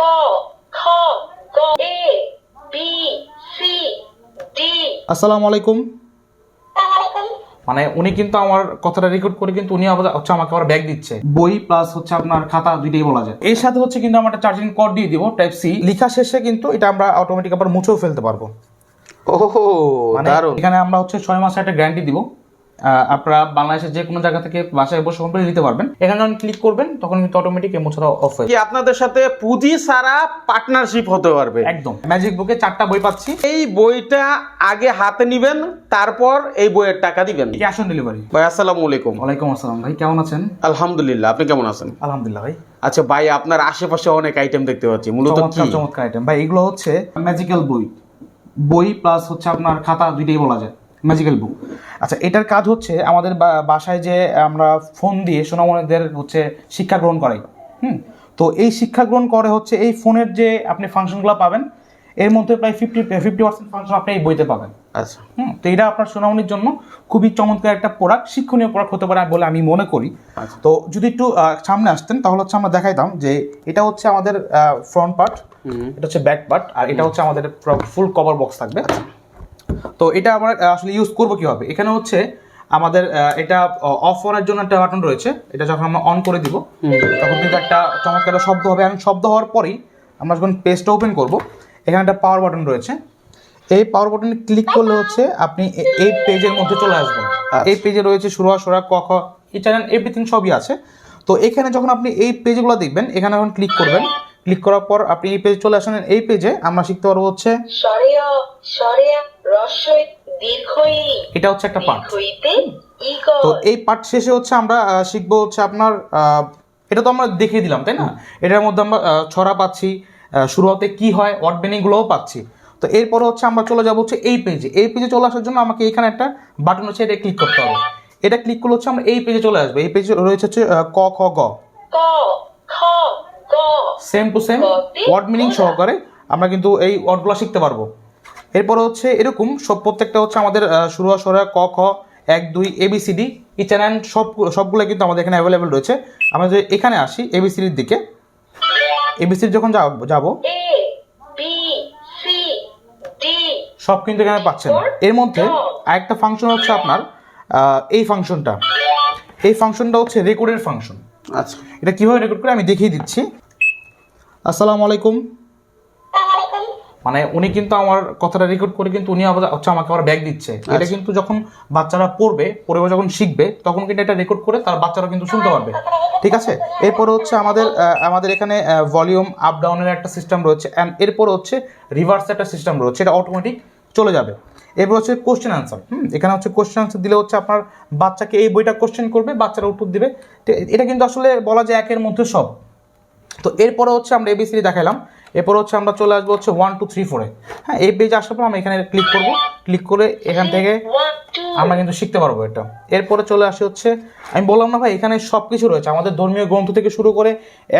ক খ গ এ বি সি ডি আসসালামু আলাইকুম। মানে উনি কিন্তু আমার কথাটা রেকর্ড করে কিন্তু উনি আবার হচ্ছে আমাকে আবার ব্যাগ দিচ্ছে। বই প্লাস হচ্ছে আপনার খাতা দুইটাই বলা যায়। এর সাথে হচ্ছে কিন্তু আমরা একটা চার্জিং কর্ড দিয়ে দিব টাইপ সি লেখা শেষে কিন্তু এটা আমরা অটোমেটিক আবার মুছেও ফেলতে পারব। ওহো মানে দারুণ। এখানে আমরা হচ্ছে ছয় মাসের একটা গ্যারান্টি দিব। আপনারা বাংলাদেশের যে কোনো জায়গা থেকে বাসায় বসে কমপ্লিট নিতে পারবেন। এখানে যখন ক্লিক করবেন তখন কিন্তু অটোমেটিক এই মোছাটা অফ হয়ে কি আপনাদের সাথে পুঁজি ছাড়া পার্টনারশিপ হতে পারবে? একদম। ম্যাজিক বুকে চারটা বই পাচ্ছি। এই বইটা আগে হাতে নিবেন তারপর এই বইয়ের টাকা দিবেন। ক্যাশ অন ডেলিভারি ভাই আসসালামু আলাইকুম। ওয়ালাইকুম আসসালাম। ভাই কেমন আছেন? আলহামদুলিল্লাহ আপনি কেমন আছেন? আলহামদুলিল্লাহ ভাই। আচ্ছা ভাই আপনার আশেপাশে অনেক আইটেম দেখতে পাচ্ছি মূলত কি? চমৎকার আইটেম ভাই এগুলো হচ্ছে ম্যাজিক্যাল বই। বই প্লাস হচ্ছে আপনার খাতা দুইটাই বলা যায়। ম্যাজিক্যাল বুক আচ্ছা এটার কাজ হচ্ছে আমাদের বাসায় যে আমরা ফোন দিয়ে সোনামণিদের হচ্ছে শিক্ষা গ্রহণ করাই হুম? তো এই শিক্ষা গ্রহণ করে হচ্ছে এই ফোনের যে আপনি ফাংশনগুলো পাবেন এর মধ্যে প্রায় ফিফটি ফিফটি পার্সেন্ট ফাংশন আপনি এই বইতে পাবেন। আচ্ছা। হুম তো এটা আপনার সোনামণির জন্য খুবই চমৎকার একটা প্রোডাক্ট শিক্ষণীয় প্রোডাক্ট হতে পারে বলে আমি মনে করি। আচ্ছা। তো যদি একটু সামনে আসতেন তাহলে হচ্ছে আমরা দেখাইতাম যে এটা হচ্ছে আমাদের ফ্রন্ট পার্ট এটা হচ্ছে ব্যাক পার্ট আর এটা হচ্ছে আমাদের ফুল কভার বক্স থাকবে। তো এটা আমরা আসলে ইউজ করব কীভাবে? এখানে হচ্ছে আমাদের এটা অফ অনের জন্য একটা বাটন রয়েছে। এটা যখন আমরা অন করে দিব তখন কিন্তু একটা চমৎকার শব্দ হবে। এবং শব্দ হওয়ার পরেই আমরা যখন পেজটা ওপেন করব এখানে একটা পাওয়ার বাটন রয়েছে। এই পাওয়ার বাটনে ক্লিক করলে হচ্ছে আপনি এই পেজের মধ্যে চলে আসবেন। এই পেজে রয়েছে সুরা সুরা ক খ চ্যানেল এভরিথিং সবই আছে। তো এখানে যখন আপনি এই পেজগুলো দেখবেন এখানে যখন ক্লিক করবেন ক্লিক করার পর আপনি এই পেজে চলে আসেন। এই পেজে আমরা শিখতে পারব হচ্ছে এটা হচ্ছে একটা পার্ট তো এই পার্ট শেষে হচ্ছে আমরা শিখব হচ্ছে আপনার এটা তো আমরা দেখিয়ে দিলাম তাই না? এটার মধ্যে আমরা ছড়া পাচ্ছি আহ, শুরুতে কি হয় ওয়ার্ড মিনিংগুলোও পাচ্ছি। তো এরপরে হচ্ছে আমরা চলে যাব হচ্ছে এই পেজে এই পেজে চলে আসার জন্য আমাকে এখানে একটা বাটন হচ্ছে এটা ক্লিক করতে হবে। এটা ক্লিক করলে হচ্ছে আমরা এই পেজে চলে আসব। এই পেজে রয়েছে হচ্ছে ক খ গ। Same to same word meaning সহকারে আমরা কিন্তু এই ওয়ার্ডগুলো শিখতে পারব। এরপরে হচ্ছে এরকম সব প্রত্যেকটা হচ্ছে আমাদের শুরু সরা ক খ এক দুই এবিসিডি ইচ অ্যান্ড সব সবগুলো কিন্তু আমাদের এখানে অ্যাভেলেবেল রয়েছে। আমরা যদি এখানে আসি এবিসিডির দিকে। এবিসিডি যখন যাব- যাব এ বি সি ডি সব কিন্তু এখানে পাচ্ছেন। এর মধ্যে আরেকটা ফাংশন হচ্ছে আপনার এই ফাংশনটা এই ফাংশনটা হচ্ছে রেকর্ডের ফাংশন আচ্ছা। এটা কীভাবে রেকর্ড করে আমি দেখিয়ে দিচ্ছি। আসসালামু আলাইকুম। মানে উনি কিন্তু আমার কথাটা রেকর্ড করে কিন্তু উনি আবার হচ্ছে আমাকে আবার ব্যাগ দিচ্ছে। এটা কিন্তু যখন বাচ্চারা পড়বে পড়ে যখন শিখবে তখন কিন্তু এটা রেকর্ড করে তার বাচ্চারা কিন্তু শুনতে পারবে। ঠিক আছে? এরপরে হচ্ছে আমাদের আমাদের এখানে ভলিউম আপ ডাউনের একটা সিস্টেম রয়েছে। অ্যান্ড এরপরে হচ্ছে রিভার্স একটা সিস্টেম রয়েছে। এটা অটোমেটিক চলে যাবে। এরপর হচ্ছে কোশ্চেন আনসার হুম এখানে হচ্ছে কোশ্চেন আনসার দিলে হচ্ছে আপনার বাচ্চাকে এই বইটা কোশ্চেন করবে বাচ্চারা উত্তর দিবে। এটা কিন্তু আসলে বলা যায় একের মধ্যে সব। তো এরপরে হচ্ছে আমরা এবিসিডি দেখালাম এরপর হচ্ছে আমরা চলে আসব হচ্ছে ওয়ান টু থ্রি ফোরে হ্যাঁ এই পেজে আসার পর আমরা এখানে ক্লিক করব। ক্লিক করে এখান থেকে আমরা কিন্তু শিখতে পারব এটা। এরপরে চলে আসে হচ্ছে আমি বললাম না ভাই এখানে সব কিছু রয়েছে। আমাদের ধর্মীয় গ্রন্থ থেকে শুরু করে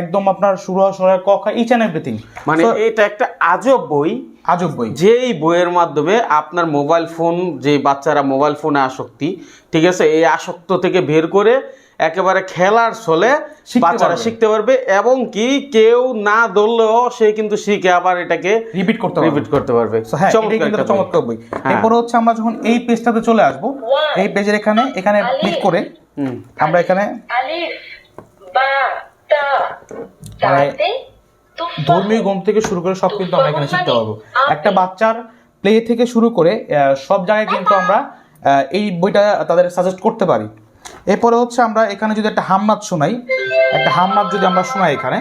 একদম আপনার সুরা সরায় কখা ইচ অ্যান্ড এভরিথিং মানে এটা একটা আজব বই। আজব বই। যে এই বইয়ের মাধ্যমে আপনার মোবাইল ফোন যে বাচ্চারা মোবাইল ফোনে আসক্তি ঠিক আছে এই আসক্ত থেকে বের করে একেবারে খেলার ছলে বাচ্চারা শিখতে পারবে এবং কি কেউ না ধরলেও সে কিন্তু শিখে আবার এটাকে রিপিট করতে পারবে। রিপিট করতে পারবে। হ্যাঁ চমৎকার বই। চমৎকার বই। হ্যাঁ। এরপরে হচ্ছে আমরা যখন এই পেজটাতে চলে আসব এই পেজের এখানে এখানে ক্লিক করে হুম। আমরা এখানে আলিফ বা তা তাতে ধর্মীয় গ্রন্থ থেকে শুরু করে সব কিন্তু আমরা এখানে শিখতে পারব। একটা বাচ্চার প্লে থেকে শুরু করে সব জায়গায় কিন্তু আমরা এই বইটা তাদের সাজেস্ট করতে পারি। এরপরে হচ্ছে আমরা এখানে যদি একটা হামনাদ শোনাই, একটা হামনাদ যদি আমরা শোনাই এখানে।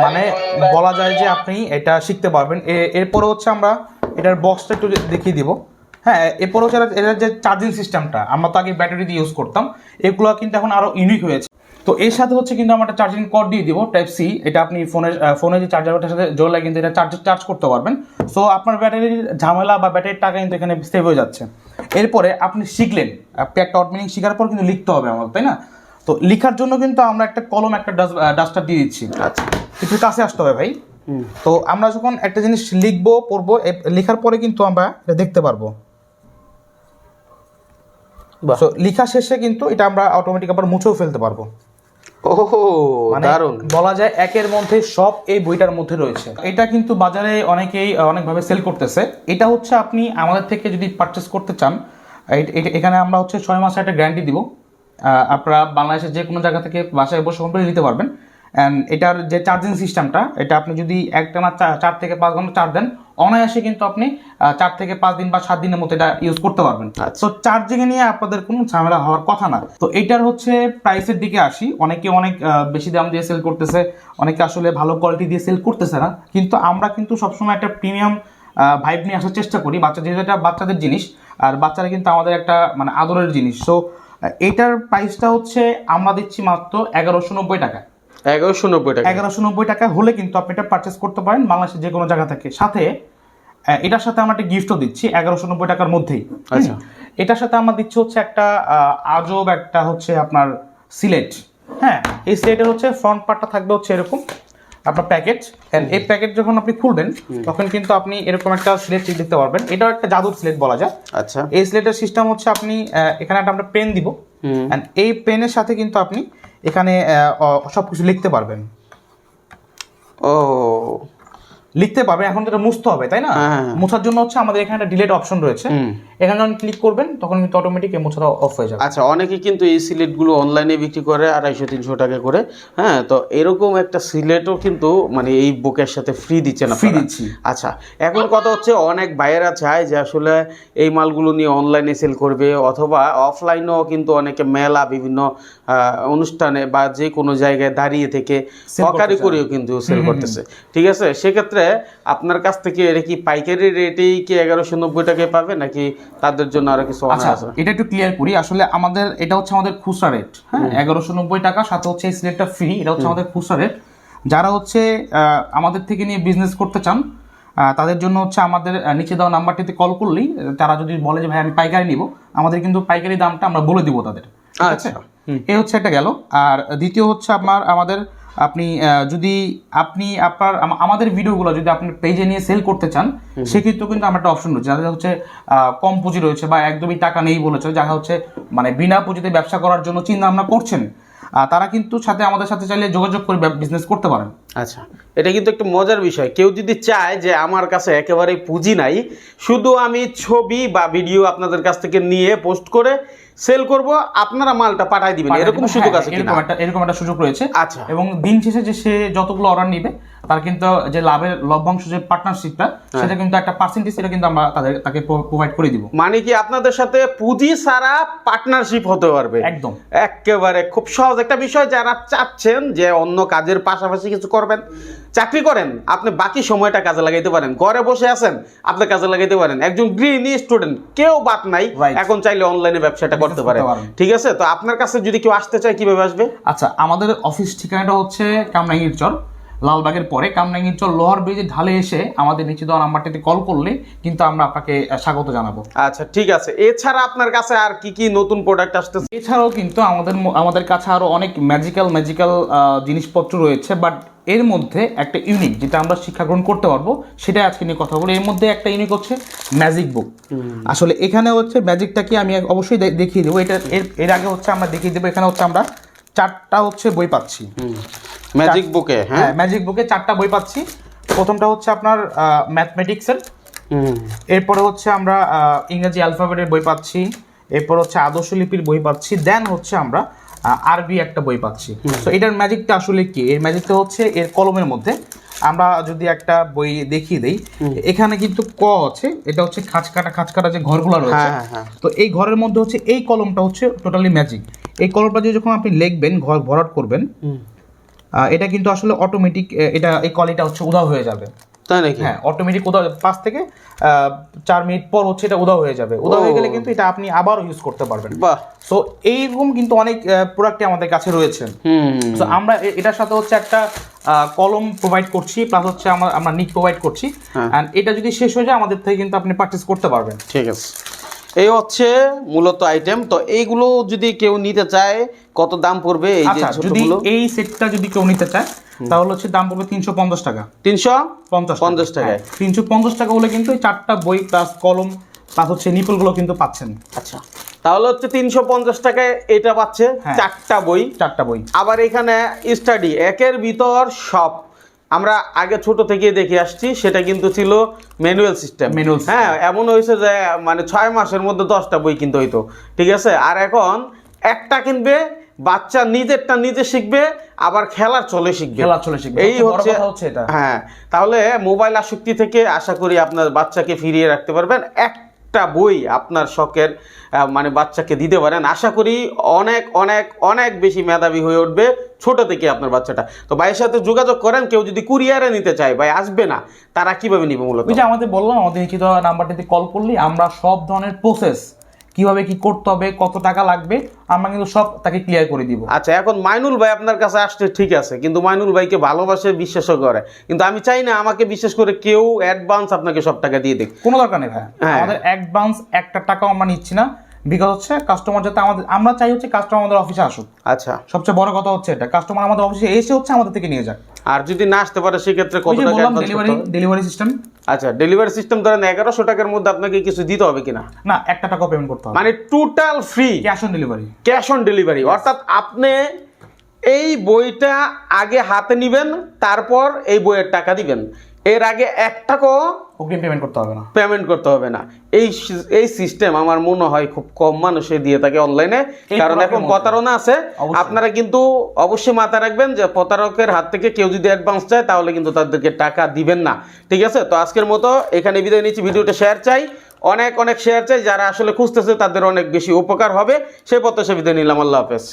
মানে বলা যায় যে আপনি এটা শিখতে পারবেন। এরপরে হচ্ছে আমরা এটার বক্সটা একটু দেখিয়ে দিব। হ্যাঁ এরপরে হচ্ছে এটার যে চার্জিং সিস্টেমটা আমরা তো আগে ব্যাটারি দিয়ে ইউজ করতাম। এগুলো কিন্তু এখন আরও ইউনিক হয়েছে। তো এর সাথে হচ্ছে কিন্তু আমরা একটা চার্জিং কর্ড দিয়ে দিব টাইপ সি এটা আপনি ফোনের ফোনে যে চার্জারটার সাথে জোড়লে কিন্তু এটা চার্জ চার্জ করতে পারবেন। সো আপনার ব্যাটারির ঝামেলা বা ব্যাটারির টাকা কিন্তু এখানে সেভ হয়ে যাচ্ছে। এরপরে আপনি শিখলেন আপনি একটা অটমিনিং শেখার পর কিন্তু লিখতে হবে আমাদের তাই না? তো লেখার জন্য কিন্তু আমরা একটা কলম একটা ডাস্টার দিয়ে দিচ্ছি। আচ্ছা। একটু কাছে আসতে হবে ভাই। তো আমরা যখন একটা জিনিস লিখব পড়ব লেখার পরে কিন্তু আমরা এটা দেখতে পারব। লেখা শেষে কিন্তু এটা আমরা অটোমেটিক আবার মুছেও ফেলতে পারব। মানে দারুণ। বলা যায় একের মধ্যে সব এই বইটার মধ্যে রয়েছে। এটা কিন্তু বাজারে অনেকেই অনেকভাবে সেল করতেছে। এটা হচ্ছে আপনি আমাদের থেকে যদি পারচেস করতে চান এখানে আমরা হচ্ছে ছয় মাসের একটা গ্যারান্টি দিব। আহ, আপনারা বাংলাদেশের যে কোনো জায়গা থেকে বাসায় বসে কমপ্লিট নিতে পারবেন। অ্যান্ড এটার যে চার্জিং সিস্টেমটা এটা আপনি যদি একটানা চা- চার থেকে পাঁচ ঘণ্টা চার্জ দেন অনায়াসে কিন্তু আপনি চার থেকে পাঁচ দিন বা সাত দিনের মতো এটা ইউজ করতে পারবেন। আচ্ছা। তো চার্জিং এ নিয়ে আপনাদের কোনো ঝামেলা হওয়ার কথা না। তো এটার হচ্ছে প্রাইসের দিকে আসি। অনেকে অনেক বেশি দাম দিয়ে সেল করতেছে অনেকে আসলে ভালো কোয়ালিটি দিয়ে সেল করতেছে না। কিন্তু আমরা কিন্তু সবসময় একটা প্রিমিয়াম ভাইব নিয়ে আসার চেষ্টা করি। বাচ্চা যেহেতু এটা বাচ্চাদের জিনিস আর বাচ্চারা কিন্তু আমাদের একটা মানে আদরের জিনিস। সো এটার প্রাইসটা হচ্ছে আমরা দিচ্ছি মাত্র এগারোশো নব্বই টাকা। এগারোশো নব্বই টাকা। এগারোশো নব্বই টাকা হলে কিন্তু আপনি এটা পারচেস করতে পারেন। বাংলাদেশের যে কোনো জায়গা থেকে। সাথে এটার সাথে আমরা একটা গিফটও দিচ্ছি এগারোশো নব্বই টাকার মধ্যেই। আচ্ছা। এটার সাথে আমরা দিচ্ছি হচ্ছে একটা আজব একটা হচ্ছে আপনার সিলেট। হ্যাঁ এই সিলেটের হচ্ছে ফ্রন্ট পার্টটা থাকবে হচ্ছে এরকম আপনার প্যাকেট এই প্যাকেট যখন আপনি খুলবেন তখন কিন্তু আপনি এরকম একটা সিলেট দেখতে পারবেন। এটাও একটা জাদুর সিলেট বলা যায়। আচ্ছা। এই স্লেটের সিস্টেম হচ্ছে আপনি এখানে একটা আমরা পেন দিব। And এই পেনের সাথে কিন্তু আপনি এখানে সব কিছু লিখতে পারবেন। ও লিখতে পারবেন। এখন যেটা মুছতে হবে তাই না? হ্যাঁ। মোছার জন্য হচ্ছে আমাদের এখানে একটা ডিলেট অপশন রয়েছে। এখানে যখন ক্লিক করবেন তখন কিন্তু অটোমেটিক এই মোছাটা অফ হয়ে যাবে। আচ্ছা অনেকে কিন্তু এই সিলেটগুলো অনলাইনে বিক্রি করে আড়াইশো তিনশো টাকা করে হ্যাঁ? তো এরকম একটা সিলেটও কিন্তু মানে এই বুকের সাথে ফ্রি দিচ্ছে না ফ্রি দিচ্ছি। আচ্ছা এখন কথা হচ্ছে অনেক ভাইয়েরা চায় যে আসলে এই মালগুলো নিয়ে অনলাইনে সেল করবে অথবা অফলাইনেও কিন্তু অনেকে মেলা বিভিন্ন অনুষ্ঠানে বা যে কোনো জায়গায় দাঁড়িয়ে থেকে করতে করেও কিন্তু সেল করতেছে। ঠিক আছে? সেক্ষেত্রে আপনার কাছ থেকে এটা কি পাইকারি রেটেই কি এগারোশো নব্বই টাকায় পাবে নাকি তাদের জন্য আরও কিছু আচ্ছা এটা একটু ক্লিয়ার করি। আসলে আমাদের এটা হচ্ছে আমাদের খুচরা রেট হ্যাঁ? এগারোশো নব্বই টাকা সাথে হচ্ছে এই সিলেটটা ফ্রি এটা হচ্ছে আমাদের খুচরা রেট যারা হচ্ছে আমাদের থেকে নিয়ে বিজনেস করতে চান তাদের জন্য হচ্ছে আমাদের নিচে দেওয়া নাম্বারটিতে কল করলেই তারা যদি বলে যে ভাই আমি পাইকারি নিব আমাদের কিন্তু পাইকারি দামটা আমরা বলে দিব তাদের। আচ্ছা। এই হচ্ছে একটা গেল। আর দ্বিতীয় হচ্ছে আপনার আমাদের আপনি আহ, যদি আপনি আপনার আম- আমাদের ভিডিওগুলো যদি আপনি পেজে নিয়ে সেল করতে চান সেক্ষেত্রেও কিন্তু আমার একটা অপশন রয়েছে। যাদের হচ্ছে আহ, কম পুঁজি রয়েছে বা একদমই টাকা নেই বলেছে যারা হচ্ছে মানে বিনা পুঁজিতে ব্যবসা করার জন্য চিন্তা ভাবনা করছেন তারা কিন্তু সাথে আমাদের সাথে চাইলে যোগাযোগ করে বিজনেস করতে পারেন। আচ্ছা এটা কিন্তু একটু মজার বিষয়। কেউ যদি চায় যে আমার কাছে একেবারে পুঁজি নাই শুধু আমি ছবি বা ভিডিও আপনাদের কাছ থেকে নিয়ে পোস্ট করে সেল করব আপনারা মালটা পাঠাই দিবেন। এরকম হ্যাঁ, সুযোগ আছে এরকম একটা এরকম একটা সুযোগ রয়েছে। আচ্ছা। এবং দিন শেষে যে সে যতগুলো অর্ডার নিবে তার কিন্তু যে লাভের লভ্যাংশ যে পার্টনারশিপটা হ্যাঁ। সেটা কিন্তু একটা পার্সেন্টেজ সেটা কিন্তু আমরা তাদের তাকে প্রোভাইড করে দিব। মানে কি আপনাদের সাথে পুঁজি ছাড়া পার্টনারশিপ হতে পারবে? একদম। একেবারে খুব সহজ। একটা বিষয় যারা চাচ্ছেন যে অন্য কাজের পাশাপাশি কিছু করবেন চাকরি করেন আপনি বাকি সময়টা কাজে লাগাইতে পারেন। ঘরে বসে আছেন আপনি কাজে লাগাইতে পারেন। একজন গৃহিণী স্টুডেন্ট কেউ বাদ নাই. এখন চাইলে অনলাইনে ব্যবসাটা করতে পারে। পারেন। ঠিক আছে? তো আপনার কাছে যদি কেউ আসতে চায় কীভাবে আসবে? আচ্ছা আমাদের অফিস ঠিকানাটা হচ্ছে কামরাঙ্গীর চর লালবাগের পরে কামরাঙ্গীর চর লোহার ব্রিজে ঢালে এসে আমাদের নিচে দেওয়া নাম্বারটিতে কল করলে কিন্তু আমরা আপনাকে স্বাগত জানাব। আচ্ছা ঠিক আছে। এছাড়া আপনার কাছে আর কি কি নতুন প্রোডাক্ট আসতেছে? এছাড়াও কিন্তু আমাদের আমাদের কাছে আরও অনেক ম্যাজিক্যাল ম্যাজিক্যাল জিনিসপত্র রয়েছে বাট এর মধ্যে একটা ইউনিক যেটা আমরা শিক্ষা গ্রহণ করতে পারব সেটাই আজকে নিয়ে কথা বলি এর মধ্যে একটা ইউনিক হচ্ছে ম্যাজিক বুক আসলে এখানে হচ্ছে ম্যাজিকটা কি আমি অবশ্যই দেখিয়ে দেবো। এটা এর এর আগে হচ্ছে আমরা দেখিয়ে দেবো। এখানে হচ্ছে আমরা চারটা হচ্ছে বই পাচ্ছি। ম্যাজিক বুকে হ্যাঁ? হ্যাঁ ম্যাজিক বুকে চারটা বই পাচ্ছি। প্রথমটা হচ্ছে আপনার ম্যাথমেটিক্সের। এরপরে হচ্ছে আমরা ইংরেজি অ্যালফাবেটের বই পাচ্ছি। এরপর হচ্ছে আদর্শ লিপির বই পাচ্ছি। দেন হচ্ছে আমরা আরবি একটা বই পাচ্ছি। তো এটার ম্যাজিকটা আসলে কি? এর ম্যাজিকটা হচ্ছে এর কলমের মধ্যে। আমরা যদি একটা বই দেখিয়ে দেই এখানে কিন্তু ক আছে এটা হচ্ছে খাঁচ কাটা খাঁচ কাটা যে ঘরগুলো রয়েছে। হ্যাঁ, হ্যাঁ, হ্যাঁ। তো এই ঘরের মধ্যে হচ্ছে এই কলমটা হচ্ছে টোটালি ম্যাজিক এই কলমটা দিয়ে যখন আপনি লিখবেন ঘর ভরাট করবেন এটা কিন্তু আসলে অটোমেটিক এটা এই কলিটা হচ্ছে উদাও হয়ে যাবে। তাই নাকি? হ্যাঁ অটোমেটিক উদাও পাঁচ থেকে চার মিনিট পর হচ্ছে এটা উদাও হয়ে যাবে। উদাও হয়ে গেলে কিন্তু এটা আপনি আবারও ইউজ করতে পারবেন। সো এইরকম কিন্তু অনেক প্রোডাক্টই আমাদের কাছে রয়েছে। হুম। তো আমরা এটার সাথে হচ্ছে একটা কলম প্রোভাইড করছি প্লাস হচ্ছে আমরা আমরা নিক প্রোভাইড করছি। অ্যান্ড এটা যদি শেষ হয়ে যায় আমাদের থেকে কিন্তু আপনি পারচেস করতে পারবেন। ঠিক আছে। এই হচ্ছে মূলত আইটেম তো এইগুলো যদি কেউ নিতে চায় কত দাম পড়বে এই যে আচ্ছা যদি এই সেটটা যদি কেউ নিতে চায় তাহলে হচ্ছে দাম পড়বে তিনশো পঞ্চাশ টাকা। তিনশো পঞ্চাশ পঞ্চাশ টাকায়। তিনশো পঞ্চাশ টাকা হলে কিন্তু এই চারটা বই প্লাস কলম প্লাস হচ্ছে নিপলগুলো কিন্তু পাচ্ছেন। আচ্ছা তাহলে হচ্ছে তিনশো পঞ্চাশ টাকায় এটা পাচ্ছে হ্যাঁ। চারটা বই। চারটা বই। আবার এখানে স্টাডি একের ভিতর সব। আমরা আগে ছোট থেকে দেখে আসছি সেটা কিন্তু ছিল ম্যানুয়াল সিস্টেম হ্যাঁ এমন হয়েছে যে মানে ছয় মাসের মধ্যে দশটা বই কিনতে হইতো। ঠিক আছে? আর এখন একটা কিনবে বাচ্চা নিজেরটা নিজে শিখবে আবার খেলার চলে শিখবে। খেলার চলে শিখবে। এই হচ্ছে হচ্ছে এটা। হ্যাঁ তাহলে মোবাইল আসক্তি থেকে আশা করি আপনার বাচ্চাকে ফিরিয়ে রাখতে পারবেন। একটা বই আপনার শখের মানে বাচ্চাকে দিতে পারেন। আশা করি অনেক অনেক অনেক বেশি মেধাবী হয়ে উঠবে ছোট থেকে আপনার বাচ্চাটা। তো ভাইয়ের সাথে যোগাযোগ করেন, কেউ যদি কুরিয়ারে নিতে চায়, ভাই আসবে না, তারা কীভাবে নিবে মূলত? আমাদের বললাম, আমাদের লিখিত নাম্বারটিতে কল করলে আমরা সব ধরনের প্রসেস কীভাবে কি করতে হবে কত টাকা লাগবে আমরা কিন্তু সব তাকে ক্লিয়ার করে দিব। আচ্ছা এখন মাইনুল ভাই আপনার কাছে আসছে ঠিক আছে কিন্তু মাইনুল ভাইকে ভালোবাসে বিশ্বাসও করে। কিন্তু আমি চাই না আমাকে বিশেষ করে কেউ অ্যাডভান্স আপনাকে সব টাকা দিয়ে দেখ কোনো দরকার নেই ভাই। হ্যাঁ। আমাদের অ্যাডভান্স একটা টাকাও আমরা নিচ্ছি না বিকজ হচ্ছে কাস্টমার যাতে আমাদের আমরা চাই হচ্ছে কাস্টমার আমাদের অফিসে আসুক। আচ্ছা। সবচেয়ে বড় কথা হচ্ছে এটা কাস্টমার আমাদের অফিসে এসে হচ্ছে আমাদের থেকে নিয়ে যাক। আর যদি না আসতে পারে সেক্ষেত্রে কত টাকা ডেলিভারি ডেলিভারি সিস্টেম আচ্ছা ডেলিভারি সিস্টেম ধরেন এগারোশো টাকার মধ্যে আপনাকে কিছু দিতে হবে কিনা? না একটা টাকা পেমেন্ট করতে হবে। মানে total free cash on delivery cash on delivery অর্থাৎ আপনি এই বইটা আগে হাতে নিবেন তারপর এই বইয়ের টাকা দিবেন। এর আগে এক টাকাও অগ্রিম পেমেন্ট করতে হবে না। পেমেন্ট করতে হবে না। এই এই সিস্টেম আমার মনে হয় খুব কম মানুষে দিয়ে থাকে অনলাইনে কারণ এখন প্রতারণা আছে। আপনারা কিন্তু অবশ্যই মাথায় রাখবেন যে প্রতারকের হাত থেকে কেউ যদি অ্যাডভান্স চায় তাহলে কিন্তু তাদেরকে টাকা দিবেন না। ঠিক আছে? তো আজকের মতো এখানে বিদায় নিচ্ছি। ভিডিওটা শেয়ার চাই। অনেক অনেক শেয়ার চাই। যারা আসলে খুঁজতেছে তাদের অনেক বেশি উপকার হবে। সেই প্রত্যাশা বিদায় নিলাম। আল্লাহ হাফেজ।